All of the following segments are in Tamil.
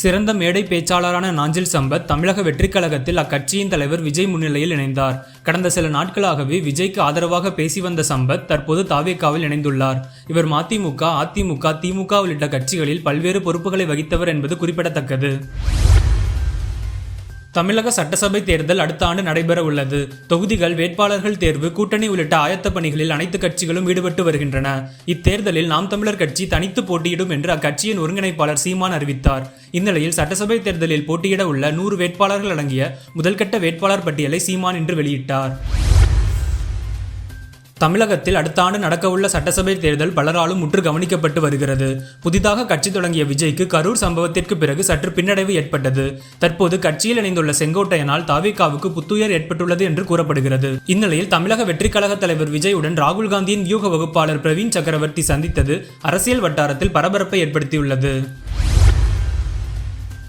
சிறந்த மேடை பேச்சாளரான நாஞ்சில் சம்பத் தமிழக வெற்றிக் கழகத்தில் அக்கட்சியின் தலைவர் விஜய் முன்னிலையில் இணைந்தார். கடந்த சில நாட்களாகவே விஜய்க்கு ஆதரவாக பேசி வந்த சம்பத் தற்போது தாவேக்காவில் இணைந்துள்ளார். இவர் மதிமுக அதிமுக திமுக உள்ளிட்ட கட்சிகளில் பல்வேறு பொறுப்புகளை வகித்தவர் என்பது குறிப்பிடத்தக்கது. தமிழக சட்டசபை தேர்தல் அடுத்த ஆண்டு நடைபெற உள்ளது. தொகுதிகள் வேட்பாளர்கள் தேர்வு கூட்டணி உள்ளிட்ட ஆயத்த பணிகளில் அனைத்து கட்சிகளும் ஈடுபட்டு வருகின்றன. இத்தேர்தலில் நாம் தமிழர் கட்சி தனித்து போட்டியிடும் என்று அக்கட்சியின் ஒருங்கிணைப்பாளர் சீமான் அறிவித்தார். இந்நிலையில் சட்டசபை தேர்தலில் போட்டியிட உள்ள நூறு வேட்பாளர்கள் அடங்கிய முதல்கட்ட வேட்பாளர் பட்டியலை சீமான் இன்று வெளியிட்டார். தமிழகத்தில் அடுத்த ஆண்டு நடக்கவுள்ள சட்டசபை தேர்தல் பலராலும் முற்று கவனிக்கப்பட்டு வருகிறது. புதிதாக கட்சி தொடங்கிய விஜய்க்கு கரூர் சம்பவத்திற்கு பிறகு சற்று பின்னடைவு ஏற்பட்டது. தற்போது கட்சியில் இணைந்துள்ள செங்கோட்டையனால் தாவேகாவுக்கு புத்துயர் ஏற்பட்டுள்ளது என்று கூறப்படுகிறது. இந்நிலையில் தமிழக வெற்றிக் கழக தலைவர் விஜயுடன் ராகுல் காந்தியின் வியூக வகுப்பாளர் பிரவீன் சக்கரவர்த்தி சந்தித்தது அரசியல் வட்டாரத்தில் பரபரப்பை ஏற்படுத்தியுள்ளது.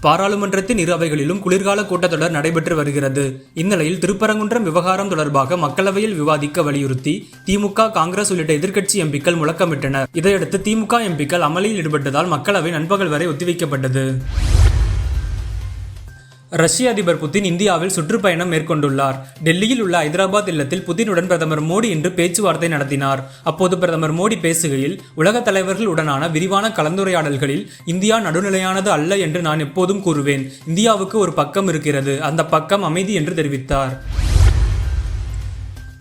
பாராளுமன்றத்தின் இரு அவைகளிலும் குளிர்கால கூட்டத்தொடர் நடைபெற்று வருகிறது. இந்நிலையில் திருப்பரங்குன்றம் விவகாரம் தொடர்பாக மக்களவையில் விவாதிக்க வலியுறுத்தி திமுக காங்கிரஸ் உள்ளிட்ட எதிர்க்கட்சி எம்பிக்கள் முழக்கமிட்டனர். இதையடுத்து திமுக எம்பிக்கள் அமளியில் ஈடுபட்டதால் மக்களவை நண்பகல் வரை ஒத்திவைக்கப்பட்டது. ரஷ்ய அதிபர் புதின் இந்தியாவில் சுற்றுப்பயணம் மேற்கொண்டுள்ளார். டெல்லியில் உள்ள ஐதராபாத் இல்லத்தில் புதினுடன் பிரதமர் மோடி இன்று பேச்சுவார்த்தை நடத்தினார். அப்போது பிரதமர் மோடி பேசுகையில் உலக தலைவர்களுடனான விரிவான கலந்துரையாடல்களில் இந்தியா நடுநிலையானது அல்ல என்று நான் எப்போதும் கூறுவேன். இந்தியாவுக்கு ஒரு பக்கம் இருக்கிறது. அந்த பக்கம் அமைதி என்று தெரிவித்தார்.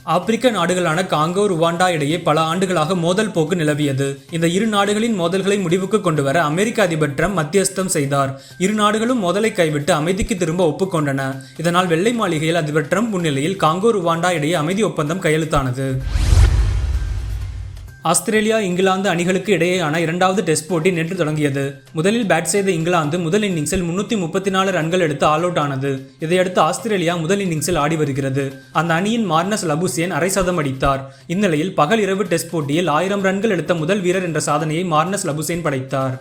ஆப்பிரிக்க நாடுகளான காங்கோ ருவாண்டா இடையே பல ஆண்டுகளாக மோதல் போக்கு நிலவியது. இந்த இரு நாடுகளின் மோதல்களை முடிவுக்கு கொண்டு வர அமெரிக்க அதிபர் ட்ரம்ப் மத்தியஸ்தம் செய்தார். இரு நாடுகளும் மோதலை கைவிட்டு அமைதிக்கு திரும்ப ஒப்புக்கொண்டன. இதனால் வெள்ளை மாளிகையில் அதிபர் ட்ரம்ப் முன்னிலையில் காங்கோ ருவாண்டா இடையே அமைதி ஒப்பந்தம் கையெழுத்தானது. ஆஸ்திரேலியா இங்கிலாந்து அணிகளுக்கு இடையேயான இரண்டாவது டெஸ்ட் போட்டி நேற்று தொடங்கியது. முதலில் பேட் செய்த இங்கிலாந்து முதல் இன்னிங்ஸில் முன்னூற்றி முப்பத்தி நாலு ரன்கள் எடுத்து ஆல் அவுட் ஆனது. இதையடுத்து ஆஸ்திரேலியா முதல் இன்னிங்ஸில் ஆடி வருகிறது. அந்த அணியின் மார்னஸ் லபுசியன் அரை சதம் அடித்தார். இந்நிலையில் பகல் இரவு டெஸ்ட் போட்டியில் ஆயிரம் ரன்கள் எடுத்த முதல் வீரர் என்ற சாதனையை மார்னஸ் லபுசேன் படைத்தார்.